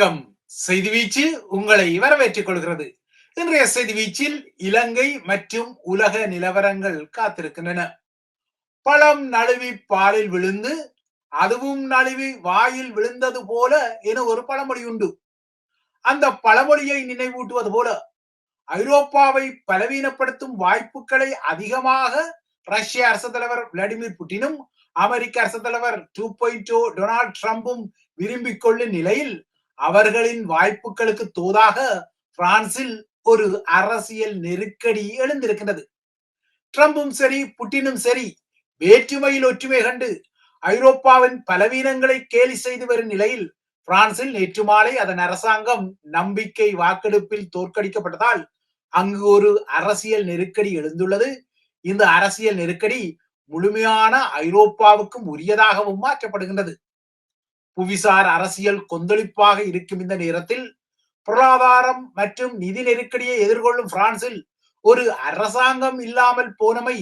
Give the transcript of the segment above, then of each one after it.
வணக்கம். செய்தி வீச்சு உங்களை வரவேற்றுக் கொள்கிறது. இன்றைய செய்தி வீச்சில் இலங்கை மற்றும் உலக நிலவரங்கள் காத்திருக்கின்றன. பழம் நழுவி பாலில் விழுந்து அதுவும் நழுவி வாயில் விழுந்தது போல என ஒரு பழமொழி உண்டு. அந்த பழமொழியை நினைவூட்டுவது போல ஐரோப்பாவை பலவீனப்படுத்தும் வாய்ப்புகளை அதிகமாக ரஷ்ய அரசு தலைவர் விளாடிமிர் புட்டினும் அமெரிக்க அரசு தலைவர் டூ பாயிண்ட் டொனால்ட் ட்ரம்பும் விரும்பிக் கொள்ளும் நிலையில் அவர்களின் வாய்ப்புகளுக்கு தோதாக பிரான்சில் ஒரு அரசியல் நெருக்கடி எழுந்திருக்கின்றது. ட்ரம்பும் சரி புட்டினும் சரி வேற்றுமையில் ஒற்றுமை கண்டு ஐரோப்பாவின் பலவீனங்களை கேலி செய்து வரும் நிலையில் பிரான்சில் நேற்று மாலை அதன் அரசாங்கம் நம்பிக்கை வாக்கெடுப்பில் தோற்கடிக்கப்பட்டதால் அங்கு ஒரு அரசியல் நெருக்கடி எழுந்துள்ளது. இந்த அரசியல் நெருக்கடி முழுமையான ஐரோப்பாவுக்கும் உரியதாகவும் மாற்றப்படுகின்றது. புவிசார் அரசியல் கொந்தளிப்பாக இருக்கும் இந்த நேரத்தில் பொருளாதாரம் மற்றும் நிதி நெருக்கடியை எதிர்கொள்ளும் பிரான்சில் ஒரு அரசாங்கம் இல்லாமல் போனமை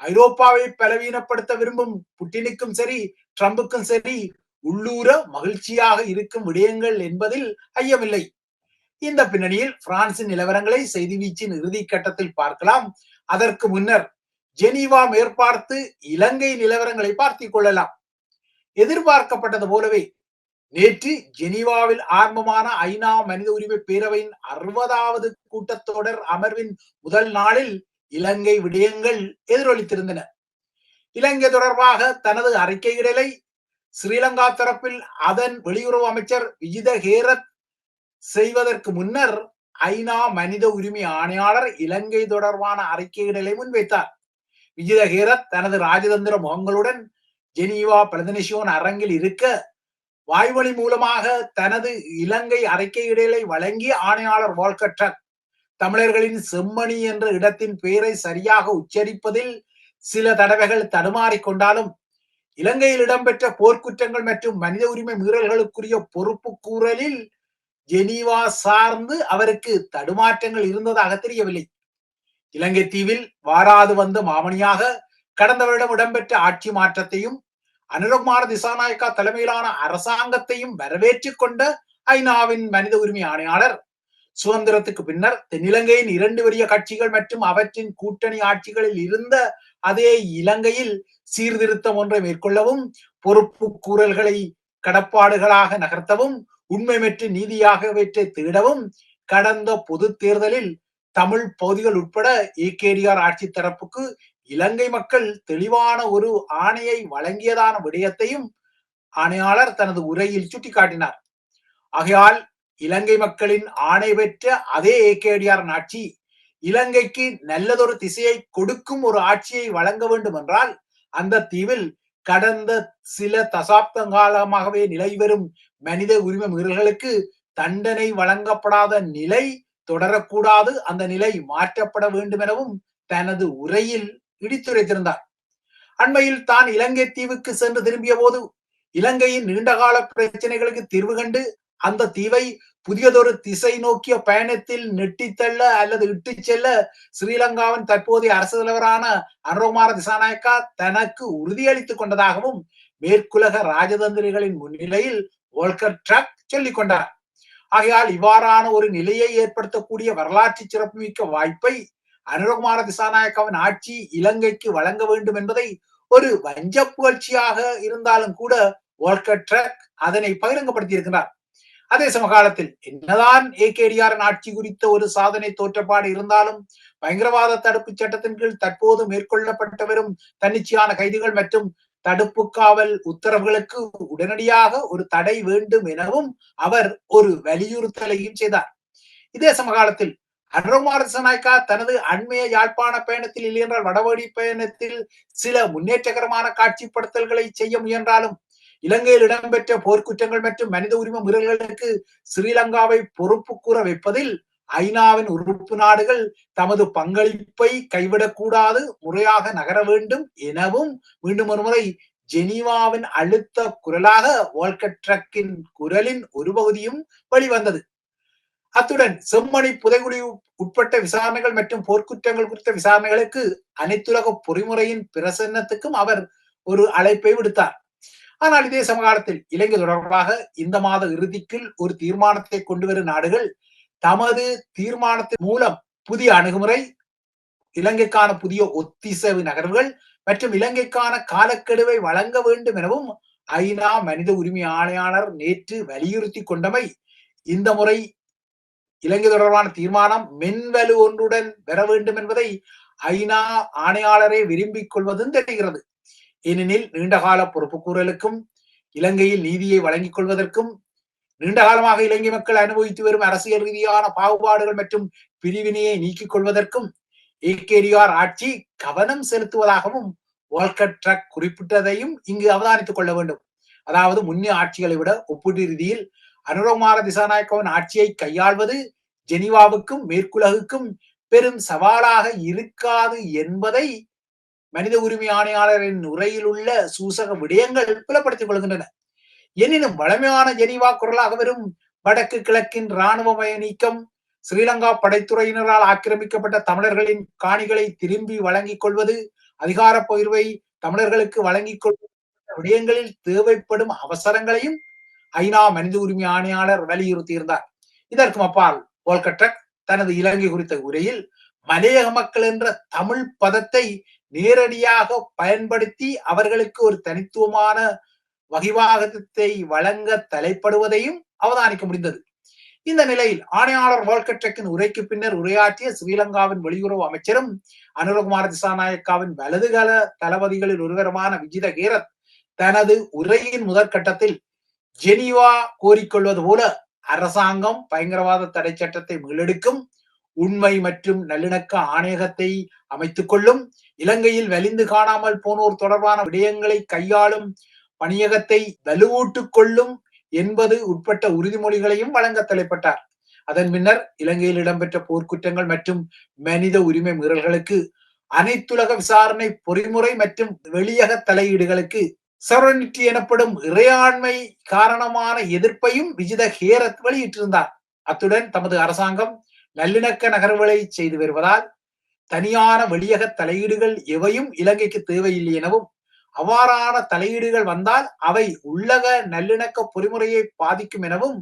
ஐரோப்பாவை பலவீனப்படுத்த விரும்பும் புட்டினுக்கும் சரி ட்ரம்புக்கும் சரி உள்ளூர மகிழ்ச்சியாக இருக்கும் விடயங்கள் என்பதில் ஐயமில்லை. இந்த பின்னணியில் பிரான்சின் நிலவரங்களை செய்தி வீச்சின் இறுதி கட்டத்தில் பார்க்கலாம். அதற்கு முன்னர் ஜெனீவா மேற்பார்த்து இலங்கை நிலவரங்களை பார்த்திக் கொள்ளலாம். எதிர்பார்க்கப்பட்டது போலவே நேற்று ஜெனீவாவில் ஆரம்பமான ஐநா மனித உரிமை பேரவையின் அறுபதாவது கூட்டத்தொடர் அமர்வின் முதல் நாளில் இலங்கை விடயங்கள் எதிரொலித்திருந்தன. இலங்கை தொடர்பாக தனது அறிக்கையிடலை ஸ்ரீலங்கா தரப்பில் அதன் வெளியுறவு அமைச்சர் விஜித ஹேரத் செய்வதற்கு முன்னர் ஐநா மனித உரிமை ஆணையாளர் இலங்கை தொடர்பான அறிக்கையிடலை முன்வைத்தார். விஜித ஹேரத் தனது ராஜதந்திர முகங்களுடன் ஜெனீவா பிரதிநிஷியோன் அரங்கில் இருக்க வாய்வழி மூலமாக தனது இலங்கை அறிக்கையிடலை வழங்கிய ஆணையாளர் வால்கர் தமிழர்களின் செம்மணி என்ற இடத்தின் பெயரை சரியாக உச்சரிப்பதில் சில தடவைகள் தடுமாறிக் கொண்டாலும் இலங்கையில் இடம்பெற்ற போர்க்குற்றங்கள் மற்றும் மனித உரிமை மீறல்களுக்குரிய பொறுப்பு கூறலில் ஜெனீவா சார்ந்து அவருக்கு தடுமாற்றங்கள் இருந்ததாக தெரியவில்லை. இலங்கை தீவில் வாராது வந்த மாமணியாக கடந்த வருடம் இடம்பெற்ற ஆட்சி மாற்றத்தையும் அனுரகுமார திசாநாயக்கா தலைமையிலான அரசாங்கத்தையும் வரவேற்றுக் கொண்ட ஐநாவின் மனித உரிமை ஆணையாளர். சுதந்திரத்துக்கு பின்னர் தென்னிலங்கையின் இரண்டு பெரிய கட்சிகள் மற்றும் அவற்றின் கூட்டணி ஆட்சிகளில் இருந்த அதே இலங்கையில் சீர்திருத்தம் ஒன்றை மேற்கொள்ளவும் பொறுப்பு கூறல்களை கடப்பாடுகளாக நகர்த்தவும் உண்மை மற்றும் நீதியாகவற்றை தேடவும் கடந்த பொது தேர்தலில் தமிழ் பகுதிகள் உட்பட ஏகேடிஆர் ஆட்சி தரப்புக்கு இலங்கை மக்கள் தெளிவான ஒரு ஆணையை வழங்கியதான விடயத்தையும் ஆணையாளர் தனது உரையில் சுட்டிக்காட்டினார். ஆகையால் இலங்கை மக்களின் ஆணை பெற்ற அதே ஏகேடிஆர் ஆட்சி இலங்கைக்கு நல்லதொரு திசையை கொடுக்கும் ஒரு ஆட்சியை வழங்க வேண்டும் என்றால் அந்த தீவில் கடந்த சில தசாப்த காலமாகவே நிலை வரும் மனித உரிமை மீறல்களுக்கு தண்டனை வழங்கப்படாத நிலை தொடரக்கூடாது. அந்த நிலை மாற்றப்பட வேண்டும் எனவும் தனது உரையில் இடித்துரைத்திருந்தார். அண்மையில் தான் இலங்கை தீவுக்கு சென்று திரும்பிய போது இலங்கையின் நீண்டகால பிரச்சனைகளுக்கு தீர்வு கண்டு அந்த தீவை புதியதொரு திசை நோக்கிய பயணத்தில் நெட்டித்தள்ள அல்லது இட்டு செல்ல ஸ்ரீலங்காவின் தற்போதைய அரசு தலைவரான அனுரகுமார திசாநாயக்கா தனக்கு உறுதியளித்துக் கொண்டதாகவும் மேற்குலக ராஜதந்திரிகளின் முன்னிலையில் வோல்கர் ட்ரக் சொல்லிக் கொண்டார். ஆகையால் இவ்வாறான ஒரு நிலையை ஏற்படுத்தக்கூடிய வரலாற்று சிறப்புமிக்க வாய்ப்பை அனுரகுமார திசாநாயக்காவின் ஆட்சி இலங்கைக்கு வழங்க வேண்டும் என்பதை ஒரு வஞ்ச புகழ்ச்சியாக இருந்தாலும் கூட வோல்கர் ட்ரக் அதனை பகிரங்கப்படுத்தி இருக்கிறார் அதே சமகாலத்தில் என்னதான் ஏகேடிஆரின் ஆட்சி குறித்த ஒரு சாதனை தோற்றப்பாடு இருந்தாலும் பயங்கரவாத தடுப்பு சட்டத்தின் கீழ் தற்போது மேற்கொள்ளப்பட்டு வரும் தன்னிச்சையான கைதுகள் மற்றும் தடுப்பு காவல் உத்தரவுகளுக்கு உடனடியாக ஒரு தடை வேண்டும் எனவும் அவர் ஒரு வலியுறுத்தலையும் செய்தார். இதே சமகாலத்தில் அனுரகுமார தனது அண்மைய யாழ்ப்பாண பயணத்தில் இல்லையென்றால் வடவடி பயணத்தில் சில முன்னேற்றகரமான காட்சிப்படுத்தல்களை செய்ய முயன்றாலும் இலங்கையில் இடம்பெற்ற போர்க்குற்றங்கள் மற்றும் மனித உரிமை மீறல்களுக்கு ஸ்ரீலங்காவை பொறுப்பு கூற வைப்பதில் ஐநாவின் உறுப்பு நாடுகள் தமது பங்களிப்பை கைவிடக்கூடாது முறையாக நகர வேண்டும் எனவும் மீண்டும் ஒருமுறை ஜெனீவாவின் அழுத்த குரலாக வால்கட் ட்ரக்கின் குரலின் ஒரு பகுதியும் வெளிவந்தது. அத்துடன் செம்மணி புதைகுழி உட்பட்ட விசாரணைகள் மற்றும் போர்க்குற்றங்கள் குறித்த விசாரணைகளுக்கு அனைத்துலக பொறிமுறையின் பிரசன்னத்துக்கும் அவர் ஒரு அழைப்பை விடுத்தார். ஆனால் இதே சமகாலத்தில் இலங்கை தொடர்பாக இந்த மாத இறுதிக்குள் ஒரு தீர்மானத்தை கொண்டு வரும் நாடுகள் தமது தீர்மானத்தின் மூலம் புதிய அணுகுமுறை இலங்கைக்கான புதிய ஒத்திசைவு நகர்வுகள் மற்றும் இலங்கைக்கான காலக்கெடுவை வழங்க வேண்டும் எனவும் ஐநா மனித உரிமை ஆணையாளர் நேற்று வலியுறுத்தி கொண்டமை இந்த முறை இலங்கை தொடர்பான தீர்மானம் மென்வலு ஒன்றுடன் பெற வேண்டும் என்பதை ஐநா ஆணையாளரை விரும்பிக் கொள்வதும் தெரிகிறது. ஏனெனில் நீண்டகால பொறுப்புக்கூறலுக்கும் இலங்கையில் நீதியை வழங்கிக் கொள்வதற்கும் நீண்ட காலமாக இலங்கை மக்கள் அனுபவித்து வரும் அரசியல் ரீதியான பாகுபாடுகள் மற்றும் பிரிவினையை நீக்கிக் கொள்வதற்கும் ஏகேடிஆர் ஆட்சி கவனம் செலுத்துவதாகவும் வால்கர் ட்ரக் குறிப்பிட்டதையும் இங்கு அவதானித்துக் கொள்ள வேண்டும். அதாவது முன்னே ஆட்சிகளை விட ஒப்பீட்டு ரீதியில் அனுரகுமார திசாநாயக்கவின் ஆட்சியை கையாள்வது ஜெனிவாவுக்கும் மேற்குலகுக்கும் பெரும் சவாலாக இருக்காது என்பதை மனித உரிமை ஆணையாளரின் உரையில் உள்ள சூசக விடயங்கள் புலப்படுத்திக் கொள்கின்றன. எனினும் வளமையான ஜெனிவா குரலாக வரும் வடக்கு கிழக்கின் இராணுவமய நீக்கம் ஸ்ரீலங்கா படைத்துறையினரால் ஆக்கிரமிக்கப்பட்ட தமிழர்களின் காணிகளை திரும்பி வழங்கிக் கொள்வது அதிகார பகிர்வை தமிழர்களுக்கு வழங்கிக் கொள்வது விடயங்களில் தேவைப்படும் அவசரங்களையும் ஐநா மனித உரிமை ஆணையாளர் வலியுறுத்தியிருந்தார். இதற்கும் அப்பால் போல்கட்டக் தனது இலங்கை குறித்த உரையில் மலையக மக்கள் என்ற தமிழ் பதத்தை நேரடியாக பயன்படுத்தி அவர்களுக்கு ஒரு தனித்துவமான வகிவாகத்தை வழங்க தலைப்படுவதையும் அவதானிக்க முடிந்தது. இந்த நிலையில் ஆணையாளர் வால்கட்ரக்கின் உரைக்கு பின்னர் உரையாற்றிய ஸ்ரீலங்காவின் வெளியுறவு அமைச்சரும் அனுரகுமார திசாநாயக்காவின் வலதுகால தளபதிகளில் ஒருவருமான விஜித கேரத் தனது உரையின் முதற்கட்டத்தில் ஜெனீவா கோரிக்கொள்வது போல அரசாங்கம் பயங்கரவாத தடை சட்டத்தை மீளெடுக்கும் உண்மை மற்றும் நல்லிணக்க ஆணையகத்தை அமைத்துக் கொள்ளும் இலங்கையில் வலிந்து காணாமல் போனோர் தொடர்பான விடயங்களை கையாளும் பணியகத்தை வலுவூட்டுக் கொள்ளும் என்பது உட்பட்ட உறுதிமொழிகளையும் வழங்க தலைப்பட்டார். அதன் பின்னர் இலங்கையில் இடம்பெற்ற போர்க்குற்றங்கள் மற்றும் மனித உரிமை மீறல்களுக்கு அனைத்துலக விசாரணை பொறிமுறை மற்றும் வெளியக தலையீடுகளுக்கு சரணிட்டி எனப்படும் இறையாண்மை காரணமான எதிர்ப்பையும் விஜித ஹேரத் வெளியிட்டிருந்தார். அத்துடன் தமது அரசாங்கம் நல்லிணக்க நகர்வுகளை செய்து வருவதால் தனியான வெளியக தலையீடுகள் எவையும் இலங்கைக்கு தேவையில்லை எனவும் அவ்வாறான தலையீடுகள் வந்தால் அவை உள்ளக நல்லிணக்க பொறிமுறையை பாதிக்கும் எனவும்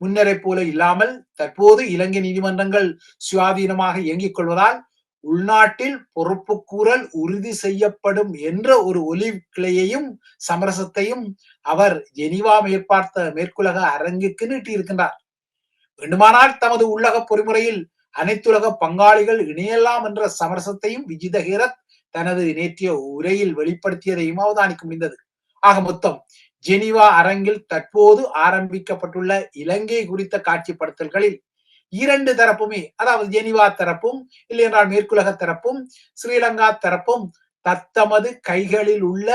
முன்னரை போல இல்லாமல் தற்போது இலங்கை நீதிமன்றங்கள் சுயாதீனமாக இயங்கிக் கொள்வதால் உள்நாட்டில் பொறுப்பு கூறல் உறுதி செய்யப்படும் என்ற ஒரு ஒலி கிளையையும் சமரசத்தையும் அவர் ஜெனிவா மேற்பார்த்த மேற்குலக அரங்குக்கு நீட்டியிருக்கின்றார். வேண்டுமானால் தமது உள்ளக பொறிமுறையில் அனைத்துலக பங்காளிகள் இணையலாம் என்ற சமரசத்தையும் விஜித ஹீரத் தனது நேற்றைய உரையில் வெளிப்படுத்தியதையும் அவதானிக்க முடிந்தது. ஆக மொத்தம் ஜெனிவா அரங்கில் தற்போது ஆரம்பிக்கப்பட்டுள்ள இலங்கை குறித்த காட்சிப்படுத்தல்களில் இரண்டு தரப்புமே அதாவது ஜெனிவா தரப்பும் இல்லை என்றால் மேற்குலக தரப்பும் ஸ்ரீலங்கா தரப்பும் தத்தமது கைகளில் உள்ள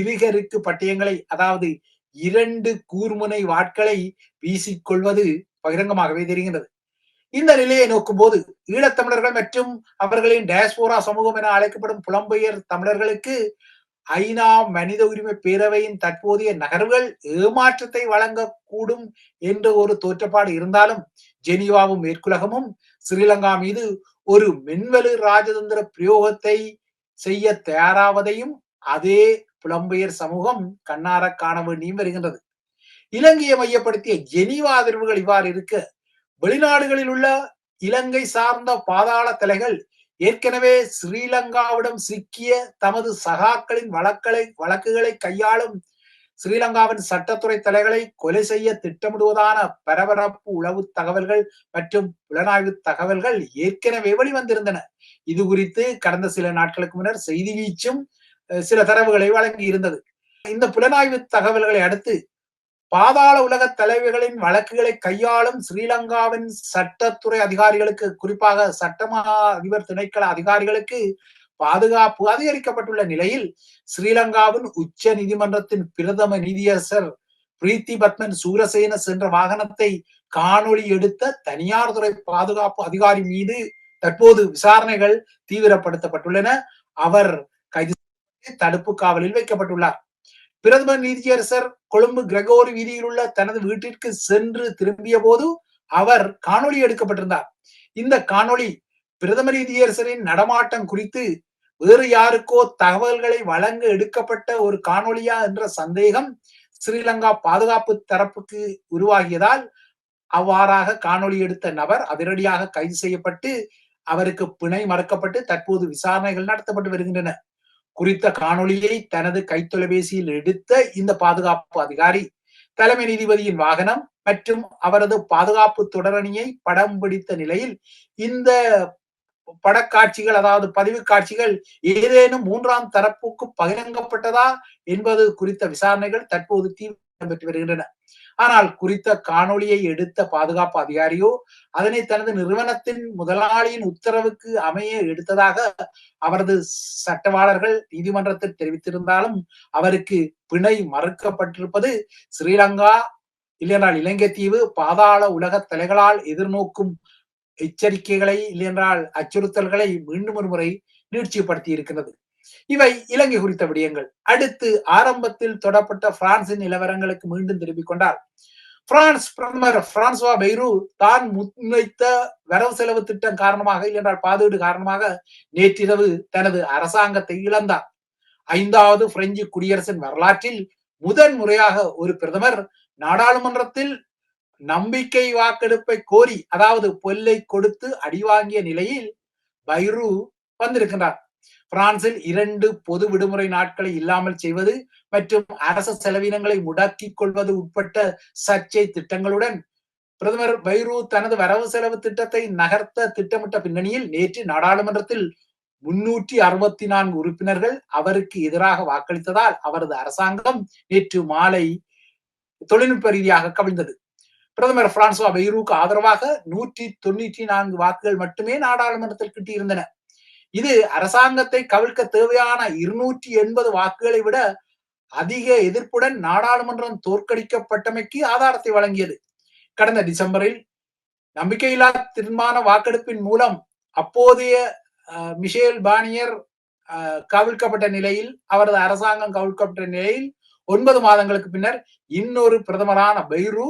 இருகருக்கு பட்டயங்களை அதாவது இரண்டு கூர்முனை வாட்களை வீசிக்கொள்வது பகிரங்கமாகவே தெரிகின்றது. இந்த நிலையை நோக்கும் போது ஈழத்தமிழர்கள் மற்றும் அவர்களின் டயஸ்போரா சமூகம் என அழைக்கப்படும் புலம்பெயர் தமிழர்களுக்கு ஐநா மனித உரிமை பேரவையின் தற்போதைய நகர்வுகள் ஏமாற்றத்தை வழங்கக்கூடும் என்ற ஒரு தோற்றப்பாடு இருந்தாலும் ஜெனீவாவும் மேற்குலகமும் ஸ்ரீலங்கா மீது ஒரு மென்வலு ராஜதந்திர பிரயோகத்தை செய்ய தயாராவதையும் அதே புலம்பெயர் சமூகம் கண்ணார காண வேண்டியும் வருகின்றது. இலங்கையை மையப்படுத்திய ஜெனீவா அதிர்வுகள் இவ்வாறு இருக்க வெளிநாடுகளில் உள்ள இலங்கை சார்ந்த பாதாள தலைகள் ஏற்கனவே ஸ்ரீலங்காவிடம் சிக்கிய தமது சகாக்களின் வழக்களை வழக்குகளை கையாளும் ஸ்ரீலங்காவின் சட்டத்துறை தலைகளை கொலை செய்ய திட்டமிடுவதான பரபரப்பு உளவு தகவல்கள் மற்றும் புலனாய்வு தகவல்கள் ஏற்கனவே வெளிவந்திருந்தன. இது குறித்து கடந்த சில நாட்களுக்கு முன்னர் செய்தி வீச்சும் சில தரவுகளை வழங்கி இருந்தது இந்த புலனாய்வு தகவல்களை அடுத்து பாதாள உலக தலைவர்களின் வழக்குகளை கையாளும் ஸ்ரீலங்காவின் சட்டத்துறை அதிகாரிகளுக்கு குறிப்பாக சட்டமா அதிபர் திணைக்கள அதிகாரிகளுக்கு பாதுகாப்பு அதிகரிக்கப்பட்டுள்ள நிலையில் ஸ்ரீலங்காவின் உச்ச நீதிமன்றத்தின் பிரதம நீதியரசர் பிரீத்தி பத்மன் சூரசேன சென்ற வாகனத்தை காணொளி எடுத்த தனியார் துறை பாதுகாப்பு அதிகாரி மீது தற்போது விசாரணைகள் தீவிரப்படுத்தப்பட்டுள்ளன. அவர் கைது தடுப்பு காவலில் வைக்கப்பட்டுள்ளார். பிரதம நீதியரசர் கொழும்பு கிரகோரி வீதியில் உள்ள தனது வீட்டிற்கு சென்று திரும்பிய போது அவர் காணொளி எடுக்கப்பட்டிருந்தார். இந்த காணொளி பிரதம நீதியரசரின் நடமாட்டம் குறித்து வேறு யாருக்கோ தகவல்களை வழங்க எடுக்கப்பட்ட ஒரு காணொலியா என்ற சந்தேகம் ஸ்ரீலங்கா பாதுகாப்பு தரப்புக்கு உருவாகியதால் அவ்வாறாக காணொலி எடுத்த நபர் அதிரடியாக கைது செய்யப்பட்டு அவருக்கு பிணை மறக்கப்பட்டு தற்போது விசாரணைகள் நடத்தப்பட்டு வருகின்றன. குறித்த காணொளியை தனது கைத்தொலைபேசியில் எடுத்த இந்த பாதுகாப்பு அதிகாரி தலைமை நீதிபதியின் வாகனம் மற்றும் அவரது பாதுகாப்பு தொடரணியை படம் பிடித்த நிலையில் இந்த படக்காட்சிகள் அதாவது பதிவு காட்சிகள் ஏதேனும் மூன்றாம் தரப்புக்கு பகிரங்கப்பட்டதா என்பது குறித்த விசாரணைகள் தற்போது தீவிரம் பெற்று வருகின்றன. ஆனால் குறித்த காணொளியை எடுத்த பாதுகாப்பு அதிகாரியோ அதனை தனது நிறுவனத்தின் முதலாளியின் உத்தரவுக்கு அமைய எடுத்ததாக அவரது சட்டவாளர்கள் நீதிமன்றத்தில் தெரிவித்திருந்தாலும் அவருக்கு பிணை மறுக்கப்பட்டிருப்பது ஸ்ரீலங்கா இல்லையென்றால் இலங்கை தீவு பாதாள உலக தலைகளால் எதிர்நோக்கும் எச்சரிக்கைகளை இல்லையென்றால் அச்சுறுத்தல்களை மீண்டும் ஒரு முறை நீட்சிப்படுத்தி இருக்கிறது இவை இலங்கை குறித்த விடயங்கள். அடுத்து ஆரம்பத்தில் தொடப்பட்ட பிரான்சின் நிலவரங்களுக்கு மீண்டும் திரும்பிக் கொண்டார். பிரான்ஸ் பிரதமர் பிரான்சுவா பெய்ரு தான் முன்வைத்த வரவு செலவு திட்டம் காரணமாக இல்லையென்றால் பாதுகாடு காரணமாக நேற்றிரவு தனது அரசாங்கத்தை இழந்தார். ஐந்தாவது பிரெஞ்சு குடியரசின் வரலாற்றில் முதன் முறையாக ஒரு பிரதமர் நாடாளுமன்றத்தில் நம்பிக்கை வாக்கெடுப்பை கோரி அதாவது பொல்லை கொடுத்து அடிவாங்கிய நிலையில் பைரு வந்திருக்கின்றார். பிரான்சில் இரண்டு பொது விடுமுறை நாட்களை இல்லாமல் செய்வது மற்றும் அரச செலவினங்களை முடக்கிக் கொள்வது உட்பட்ட சர்ச்சை திட்டங்களுடன் பிரதமர் பைரு தனது வரவு செலவு திட்டத்தை நகர்த்த திட்டமிட்ட பின்னணியில் நேற்று நாடாளுமன்றத்தில் முன்னூற்றி அறுபத்தி நான்கு உறுப்பினர்கள் அவருக்கு எதிராக வாக்களித்ததால் அவரது அரசாங்கம் நேற்று மாலை தொழில்நுட்ப ரீதியாக கவிழ்ந்தது. பிரதமர் பிரான்சுவா பைரூக்கு ஆதரவாக நூற்றி தொண்ணூற்றி நான்கு வாக்குகள் மட்டுமே நாடாளுமன்றத்தில் கிட்டியிருந்தன. இது அரசாங்கத்தை கவிழ்க்க தேவையான இருநூற்றி எண்பது வாக்குகளை விட அதிக எதிர்ப்புடன் நாடாளுமன்றம் தோற்கடிக்கப்பட்டமைக்கு ஆதாரத்தை வழங்கியது. கடந்த டிசம்பரில் நம்பிக்கையில்லா தீர்மான வாக்கெடுப்பின் மூலம் அப்போதைய மிஷேல் பானியர் கவிழ்க்கப்பட்ட நிலையில் அவரது அரசாங்கம் கவிழ்க்கப்பட்ட நிலையில் ஒன்பது மாதங்களுக்கு பின்னர் இன்னொரு பிரதமரான பைரு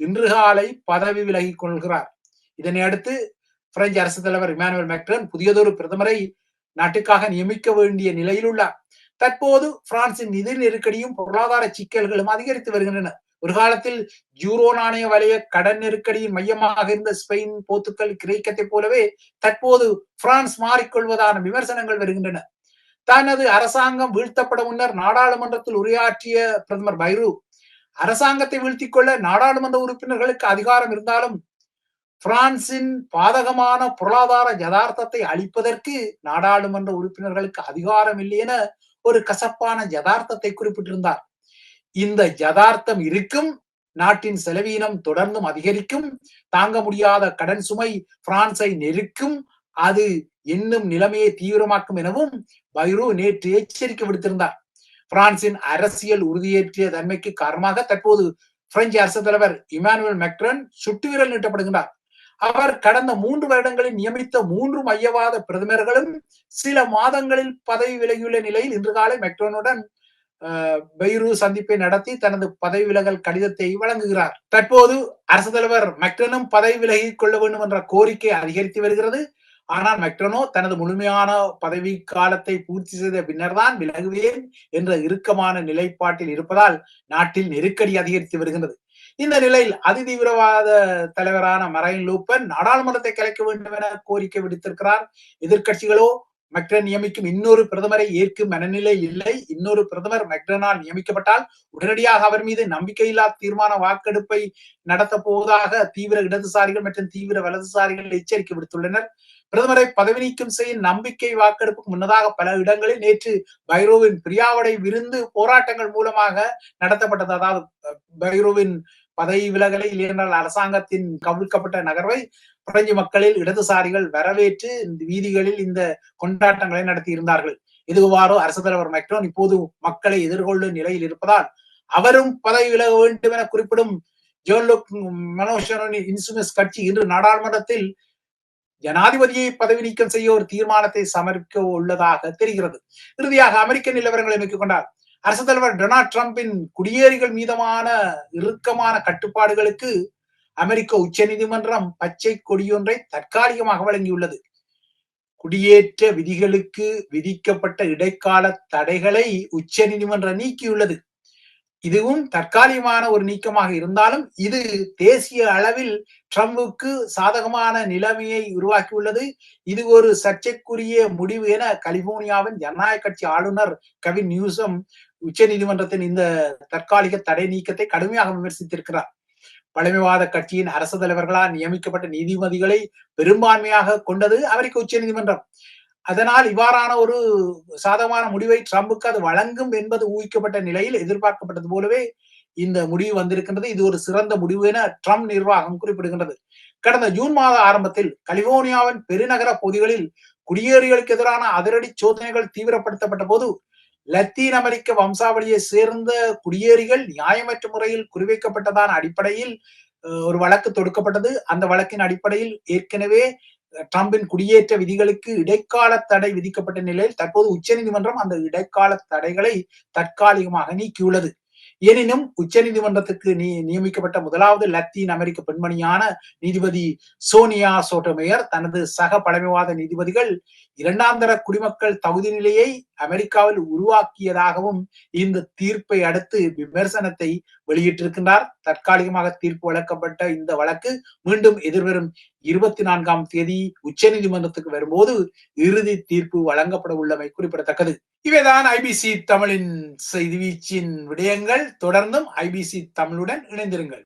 இன்று காலை பதவி விலகிக் கொள்கிறார். இதனை அடுத்து பிரெஞ்சு அரசு தலைவர் இமானுவல் மேக்ரன் புதியதொரு பிரதமரை நாட்டுக்காக நியமிக்க வேண்டிய நிலையில் உள்ளார். தற்போது பிரான்சின் நிதி நெருக்கடியும் பொருளாதார சிக்கல்களும் அதிகரித்து வருகின்றன. ஒரு காலத்தில் ஜூரோ நாணய வலைய கடன் நெருக்கடியின் மையமாக இருந்த ஸ்பெயின் போர்த்துக்கல் கிரேக்கத்தை போலவே தற்போது பிரான்ஸ் மாறிக்கொள்வதான விமர்சனங்கள் வருகின்றன. தனது அரசாங்கம் வீழ்த்தப்பட முன்னர் நாடாளுமன்றத்தில் உரையாற்றிய பிரதமர் பைரு அரசாங்கத்தை வீழ்த்திக் கொள்ள நாடாளுமன்ற உறுப்பினர்களுக்கு அதிகாரம் இருந்தாலும் பிரான்சின் பாதகமான பொருளாதார யதார்த்தத்தை அளிப்பதற்கு நாடாளுமன்ற உறுப்பினர்களுக்கு அதிகாரம் இல்லை என ஒரு கசப்பான யதார்த்தத்தை குறிப்பிட்டிருந்தார். இந்த யதார்த்தம் இருக்கும் நாட்டின் செலவீனம் தொடர்ந்தும் அதிகரிக்கும் தாங்க முடியாத கடன் சுமை பிரான்சை நெருக்கும் அது இன்னும் நிலைமையை தீவிரமாக்கும் எனவும் பைரு நேற்று எச்சரிக்கை விடுத்திருந்தார். பிரான்சின் அரசியல் உறுதியேற்றிய தன்மைக்கு காரணமாக தற்போது பிரெஞ்சு அரசு தலைவர் இமானுவேல் மெக்ரன் சுட்டுவிரல் நீட்டப்படுகின்றார். அவர் கடந்த மூன்று வருடங்களில் நியமித்த மூன்று மையவாத பிரதமர்களும் சில மாதங்களில் பதவி விலகியுள்ள நிலையில் இன்று காலை மெக்ரோனுடன் பெய்ரு சந்திப்பை நடத்தி தனது பதவி விலகல் கடிதத்தை வழங்குகிறார். தற்போது அரசு தலைவர் மெக்ரனும் பதவி விலகிக் கொள்ள வேண்டும் என்ற கோரிக்கை அதிகரித்து வருகிறது. ஆனால் மெக்ரனோ தனது முழுமையான பதவி காலத்தை பூர்த்தி செய்த பின்னர் தான் விலகுவேன் என்ற இறுக்கமான நிலைப்பாட்டில் இருப்பதால் நாட்டில் நெருக்கடி அதிகரித்து வருகின்றது. இந்த நிலையில் அதிதீவிரவாத தலைவரான மரைன் லூப்பன் நாடாளுமன்றத்தை கலைக்க வேண்டும் என கோரிக்கை விடுத்திருக்கிறார். எதிர்கட்சிகளோ மெக்ரன் நியமிக்கும் இன்னொரு பிரதமரை ஏற்கும் மனநிலை இல்லை. இன்னொரு பிரதமர் மெக்ரனால் நியமிக்கப்பட்டால் உடனடியாக அவர் மீது நம்பிக்கையில்லா தீர்மான வாக்கெடுப்பை நடத்த போவதாக தீவிர இடதுசாரிகள் மற்றும் தீவிர வலதுசாரிகள் எச்சரிக்கை விடுத்துள்ளனர். பிரதமரை பதவி நீக்கம் செய்யும் நம்பிக்கை வாக்கெடுப்புக்கு முன்னதாக பல இடங்களில் நேற்று பைரோவின் பிரியாவடை விருந்து போராட்டங்கள் மூலமாக நடத்தப்பட்டது. அதாவது பைரோவின் பதவி விலகலை இல்லையென்றால் அரசாங்கத்தின் கவிழ்க்கப்பட்ட நகர்வை பிரெஞ்சு மக்களில் இடதுசாரிகள் வரவேற்று இந்த வீதிகளில் இந்த கொண்டாட்டங்களை நடத்தி இருந்தார்கள் இதுவாறு அரசு தலைவர் மைக்ரோன் இப்போது மக்களை எதிர்கொள்ளும் நிலையில் இருப்பதால் அவரும் பதவி விலக வேண்டும் என குறிப்பிடும் ஜோன்லுக் மனோஷனின் இன்சுமஸ் கட்சி இன்று நாடாளுமன்றத்தில் ஜனாதிபதியை பதவி நீக்கம் செய்ய ஒரு தீர்மானத்தை சமர்ப்பிக்க உள்ளதாக தெரிகிறது. இறுதியாக அமெரிக்க நிலவரங்களை அமைக்கிக் கொண்டார். அரசு தலைவர் டொனால்ட் டிரம்பின் குடியேறிகள் மீதமான இறுக்கமான கட்டுப்பாடுகளுக்கு அமெரிக்க உச்ச நீதிமன்றம் பச்சை கொடியொன்றை தற்காலிகமாக வழங்கியுள்ளது. குடியேற்ற விதிகளுக்கு விதிக்கப்பட்ட இடைக்கால தடைகளை உச்ச நீதிமன்றம் நீக்கியுள்ளது. இதுவும் தற்காலிகமான ஒரு நீக்கமாக இருந்தாலும் இது தேசிய அளவில் ட்ரம்புக்கு சாதகமான நிலைமையை உருவாக்கியுள்ளது. இது ஒரு சர்ச்சைக்குரிய முடிவு என கலிபோர்னியாவின் ஜனநாயக கட்சி ஆளுநர் கவின் நியூசம் உச்ச நீதிமன்றத்தின் இந்த தற்காலிக தடை நீக்கத்தை கடுமையாக விமர்சித்திருக்கிறார். பழமைவாத கட்சியின் அரசு தலைவர்களால் நியமிக்கப்பட்ட நீதிபதிகளை பெரும்பான்மையாக கொண்டது அமெரிக்க உச்ச நீதிமன்றம். அதனால் இவ்வாறான ஒரு சாதகமான முடிவை ட்ரம்புக்கு அது வழங்கும் என்பது ஊகிக்கப்பட்ட நிலையில் எதிர்பார்க்கப்பட்டது போலவே இந்த முடிவு வந்திருக்கின்றது. இது ஒரு சிறந்த முடிவு என ட்ரம்ப் நிர்வாகம் குறிப்பிடுகின்றது. கடந்த ஜூன் மாத ஆரம்பத்தில் கலிபோர்னியாவின் பெருநகர பகுதிகளில் குடியேறிகளுக்கு எதிரான அதிரடி சோதனைகள் தீவிரப்படுத்தப்பட்ட போது லத்தீன் அமெரிக்க வம்சாவளியை சேர்ந்த குடியேறிகள் நியாயமற்ற முறையில் குறிவைக்கப்பட்டதான அடிப்படையில் ஒரு வழக்கு தொடுக்கப்பட்டது. அந்த வழக்கின் அடிப்படையில் ஏற்கனவே ட்ரம்பின் குடியேற்ற விதிகளுக்கு இடைக்கால தடை விதிக்கப்பட்ட நிலையில் தற்போது உச்சநீதிமன்றம் அந்த இடைக்கால தடைகளை தற்காலிகமாக நீக்கியுள்ளது. எனினும் உச்ச நீதிமன்றத்துக்கு நீ நியமிக்கப்பட்ட முதலாவது லத்தீன் அமெரிக்க பெண்மணியான நீதிபதி சோனியா சோட்டமேயர் தனது சக பழமைவாத நீதிபதிகள் இரண்டாம் தர குடிமக்கள் தகுதி நிலையை அமெரிக்காவில் உருவாக்கியதாகவும் இந்த தீர்ப்பை அடுத்து விமர்சனத்தை வெளியிட்டிருக்கின்றார். தற்காலிகமாக தீர்ப்பு வழங்கப்பட்ட இந்த வழக்கு மீண்டும் எதிர்வரும் இருபத்தி நான்காம் தேதி உச்ச நீதிமன்றத்துக்கு வரும்போது இறுதி தீர்ப்பு வழங்கப்பட உள்ளமை குறிப்பிடத்தக்கது. இவைதான் ஐபிசி தமிழின் செய்தி வீச்சின் விடயங்கள். தொடர்ந்தும் ஐபிசி தமிழுடன் இணைந்திருங்கள்.